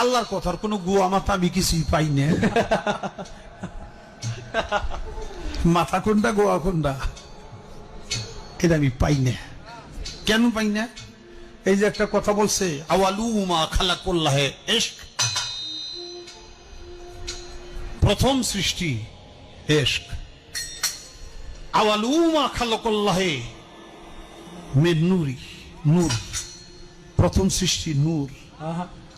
আল্লাহর কথার কোনো গুয়া মাথা আমি কিছুই পাই না। মাথা কোনটা গোয়া কোনটা? এটা আমি পাই না। কেন পাই না? এই যে একটা কথা বলছে প্রথম সৃষ্টি নূর প্রথম সৃষ্টি নূর।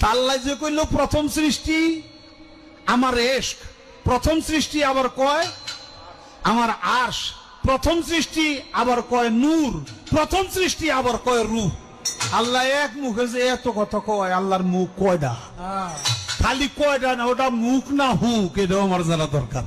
তাল্লাই যে কইল প্রথম সৃষ্টি আমার এশক প্রথম সৃষ্টি আবার কয় আমার আশ প্রথম সৃষ্টি আবার কয় নূর প্রথম সৃষ্টি আবার কয় রূপ। আল্লাহ এক মুখে যে এত কথা কয় আল্লাহর মুখ কয়টা খালি কয়টা না ওটা মুখ না হুক এটাও আমার জানা দরকার।